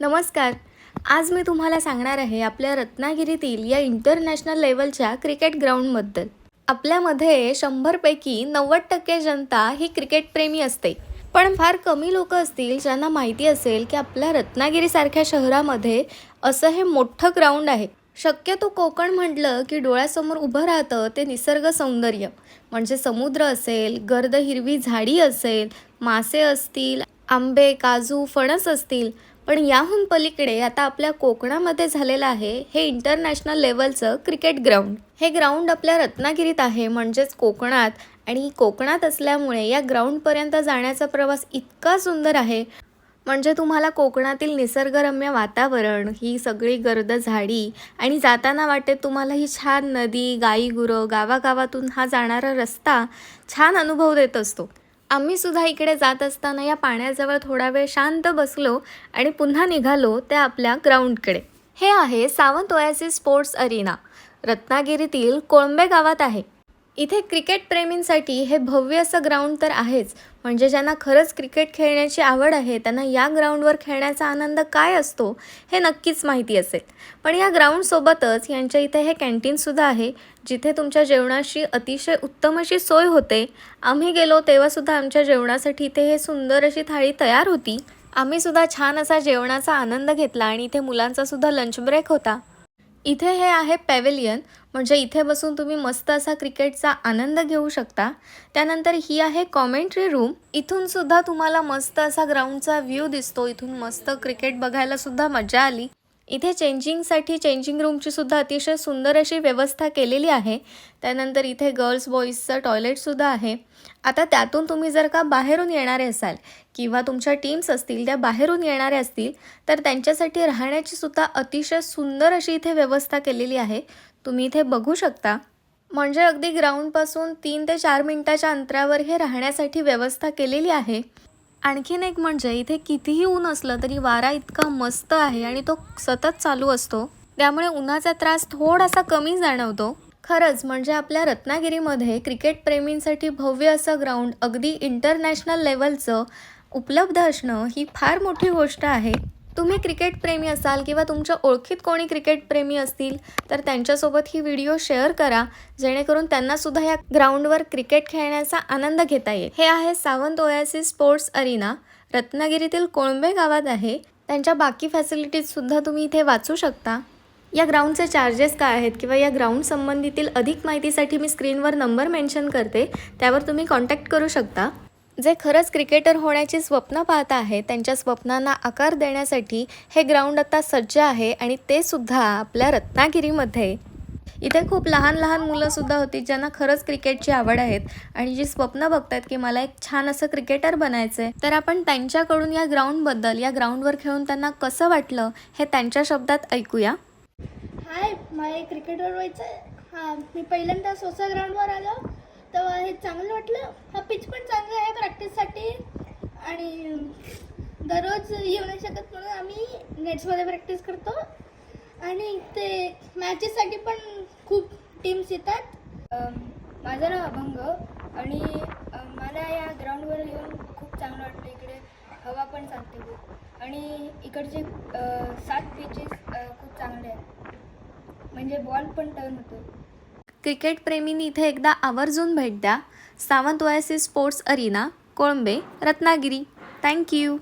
नमस्कार. आज मी तुम्हाला सांगणार आहे आपल्या रत्नागिरीतील या इंटरनॅशनल लेवलच्या क्रिकेट ग्राउंडबद्दल आपल्यामध्ये शंभरपैकी नव्वद टक्के जनता ही क्रिकेटप्रेमी असते. पण फार कमी लोक असतील ज्यांना माहिती असेल की आपल्या रत्नागिरीसारख्या शहरामध्ये असं हे मोठं ग्राउंड आहे. शक्यतो कोकण म्हटलं की डोळ्यासमोर उभं राहतं ते निसर्ग सौंदर्य. म्हणजे समुद्र असेल गर्द हिरवी झाडी असेल मासे असतील आंबे काजू फणस असतील. पण याहून पलीकडे आता आपल्या कोकणामध्ये झालेलं आहे हे इंटरनॅशनल लेवलचं क्रिकेट ग्राउंड हे ग्राउंड आपल्या रत्नागिरीत आहे म्हणजेच कोकणात. आणि कोकणात असल्यामुळे या ग्राउंडपर्यंत जाण्याचा प्रवास इतका सुंदर आहे. म्हणजे तुम्हाला कोकणातील निसर्गरम्य वातावरण ही सगळी गर्द झाडी आणि जाताना वाटेत तुम्हाला ही छान नदी गाई गुरं गावागावातून हा जाणारा रस्ता छान अनुभव देत असतो. आम्ही सुद्धा इकडे जात असताना या पाण्याजवळ थोडा वेळ शांत बसलो आणि पुन्हा निघालो त्या आपल्या ग्राउंडकडे. हे आहे सावंत ओयासी स्पोर्ट्स अरिना. रत्नागिरीतील कोळंबे गावात आहे. इथे क्रिकेट प्रेमींसाठी हे भव्य असं ग्राउंड तर आहेच. म्हणजे ज्यांना खरंच क्रिकेट खेळण्याची आवड आहे त्यांना या ग्राउंडवर खेळण्याचा आनंद काय असतो हे नक्कीच माहिती असेल. पण या ग्राउंडसोबतच यांच्या इथे हे कॅन्टीनसुद्धा आहे जिथे तुमच्या जेवणाशी अतिशय उत्तम अशी सोय होते. आम्ही गेलो तेव्हासुद्धा आमच्या जेवणासाठी इथे हे सुंदर अशी थाळी तयार होती. आम्हीसुद्धा छान असा जेवणाचा आनंद घेतला आणि इथे मुलांचासुद्धा लंच ब्रेक होता. इथे हे आहे पॅवेलियन म्हणजे इथे बसून तुम्ही मस्त असा क्रिकेटचा आनंद घेऊ शकता. त्यानंतर ही आहे कॉमेंट्री रूम इथून सुद्धा तुम्हाला मस्त असा ग्राउंडचा व्ह्यू दिसतो. इथून मस्त क्रिकेट बघायला सुद्धा मजा आली. इथे चेंजिंगसाठी चेंजिंग रूमची सुद्धा अतिशय सुंदर अशी व्यवस्था केलेली आहे. त्यानंतर इथे गर्ल्स बॉईजचं टॉयलेटसुद्धा आहे. आता त्यातून तुम्ही जर का बाहेरून येणारे असाल किंवा तुमच्या टीम्स असतील त्या बाहेरून येणारे असतील तर त्यांच्यासाठी राहण्याची सुद्धा अतिशय सुंदर अशी इथे व्यवस्था केलेली आहे. तुम्ही इथे बघू शकता. म्हणजे अगदी ग्राउंडपासून तीन ते चार मिनटाच्या अंतरावर हे राहण्यासाठी व्यवस्था केलेली आहे. आणखीन एक म्हणजे इथे कितीही ऊन असलं तरी वारा इतका मस्त आहे आणि तो सतत चालू असतो. त्यामुळे उन्हाचा त्रास थोडासा कमी जाणवतो. खरंच म्हणजे आपल्या रत्नागिरीमध्ये क्रिकेट प्रेमींसाठी भव्य असं ग्राउंड अगदी इंटरनॅशनल लेवलचं उपलब्ध असणं ही फार मोठी गोष्ट आहे. तुम्ही क्रिकेट प्रेमी असाल किंवा तुमच्या ओळखीत कोणी क्रिकेट प्रेमी असतील तर त्यांच्यासोबत ही व्हिडिओ शेअर करा जेणेकरून त्यांनासुद्धा या ग्राउंडवर क्रिकेट खेळण्याचा आनंद घेता येईल. हे आहे सावंत ओयासी स्पोर्ट्स अरिना रत्नागिरीतील कोळंबे गावात आहे. त्यांच्या बाकी फॅसिलिटीजसुद्धा तुम्ही इथे वाचू शकता. या ग्राउंडचे चार्जेस काय आहेत किंवा या ग्राउंड संबंधीतील अधिक माहितीसाठी मी स्क्रीनवर नंबर मेन्शन करते त्यावर तुम्ही कॉन्टॅक्ट करू शकता. जे खरंच क्रिकेटर होण्याची स्वप्न पाहत आहे त्यांच्या स्वप्नांना आकार देण्यासाठी हे ग्राउंड आता सज्ज आहे आणि ते सुद्धा आपल्या रत्नागिरीमध्ये. इथे खूप लहान लहान मुलंसुद्धा होती ज्यांना खरंच क्रिकेटची आवड आहेत आणि जी स्वप्न बघतात की मला एक छान असं क्रिकेटर बनायचं आहे तर आपण त्यांच्याकडून या ग्राउंडबद्दल या ग्राउंडवर खेळून त्यांना कसं वाटलं हे त्यांच्या शब्दात ऐकूया. हाय मला क्रिकेटर व्हायचं हां मी पहिल्यांदा सोसा ग्राउंडवर आलो. तेव्हा हे चांगलं वाटलं. हा पिच पण चांगला आहे प्रॅक्टिससाठी आणि दररोज येऊ नाही शकत म्हणून आम्ही नेट्समध्ये प्रॅक्टिस करतो. आणि ते मॅचेससाठी पण खूप टीम्स येतात. माझं नाव अभंग आणि मला या ग्राउंडवर येऊन खूप चांगलं वाटतं. इकडे हवा पण चालते खूप. आणि इकडचे सात पिचेस खूप चांगले आहेत. म्हणजे बॉल पण टर्न होतो. क्रिकेट प्रेमींनी इथे एकदा आवर्जून भेट द्या. Sawant OAC sports arena. Kolambe Ratnagiri. Thank you